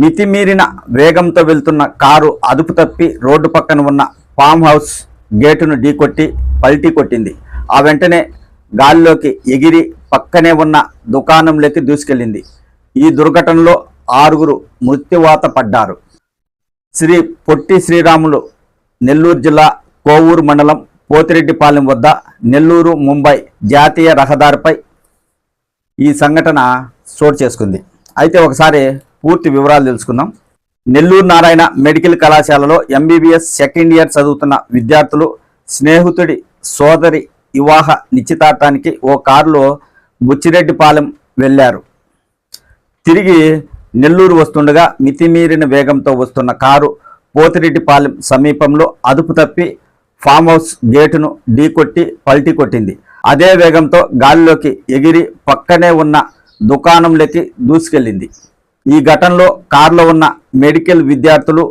మితిమీరిన వేగంతో వెళ్తున్న కారు అదుపు తప్పి రోడ్డు పక్కన ఉన్న ఫామ్ హౌస్ గేటును ఢీకొట్టి పల్టీ కొట్టింది. ఆ వెంటనే గాలిలోకి ఎగిరి పక్కనే ఉన్న దుకాణంలోకి దూసుకెళ్ళింది. ఈ దుర్ఘటనలో ఆరుగురు మృత్యువాత పడ్డారు. శ్రీ పొట్టి శ్రీరాములు నెల్లూరు జిల్లా కోవూరు మండలం పోతిరెడ్డిపాలెం వద్ద నెల్లూరు ముంబై జాతీయ రహదారిపై ఈ సంఘటన చోటు చేసుకుంది. అయితే ఒకసారి పూర్తి వివరాలు తెలుసుకుందాం. నెల్లూరు నారాయణ మెడికల్ కళాశాలలో ఎంబీబీఎస్ సెకండ్ ఇయర్ చదువుతున్న విద్యార్థులు స్నేహితుడి సోదరి వివాహ నిశ్చితార్థానికి ఓ కారులో బుచ్చిరెడ్డిపాలెం వెళ్ళారు. తిరిగి నెల్లూరు వస్తుండగా మితిమీరిన వేగంతో వస్తున్న కారు పోతిరెడ్డిపాలెం సమీపంలో అదుపు తప్పి ఫామ్ హౌస్ గేటును ఢీకొట్టి పల్టీ కొట్టింది. అదే వేగంతో గాలిలోకి ఎగిరి పక్కనే ఉన్న దుకాణంలోకి దూసుకెళ్ళింది. ఈ ఘటనలో కారులో ఉన్న మెడికల్ విద్యార్థులు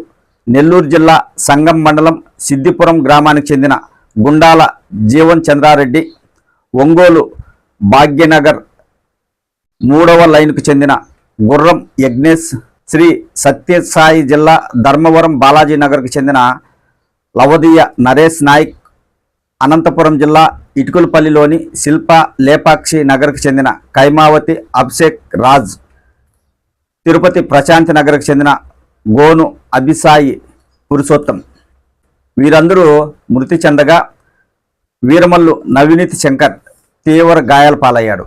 నెల్లూరు జిల్లా సంగం మండలం సిద్దిపురం గ్రామానికి చెందిన గుండాల జీవన్ చంద్రారెడ్డి ఒంగోలు భాగ్యనగర్ మూడవ లైన్కు చెందిన గుర్రం యజ్ఞేష్ శ్రీ సత్యసాయి జిల్లా ధర్మవరం బాలాజీ నగర్కు చెందిన లవదీయ నరేష్ నాయక్ అనంతపురం జిల్లా ఇటుకులపల్లిలోని శిల్ప లేపాక్షి నగర్కు చెందిన కైమావతి అభిషేక్ రాజ్. తిరుపతి ప్రశాంతి నగర్కు చెందిన గోను అభిసాయి పురుషోత్తం. వీరందరూ మృతి చెందగా వీరమల్లు నవీనిత్ శంకర్ తీవ్ర గాయాల పాలయ్యాడు.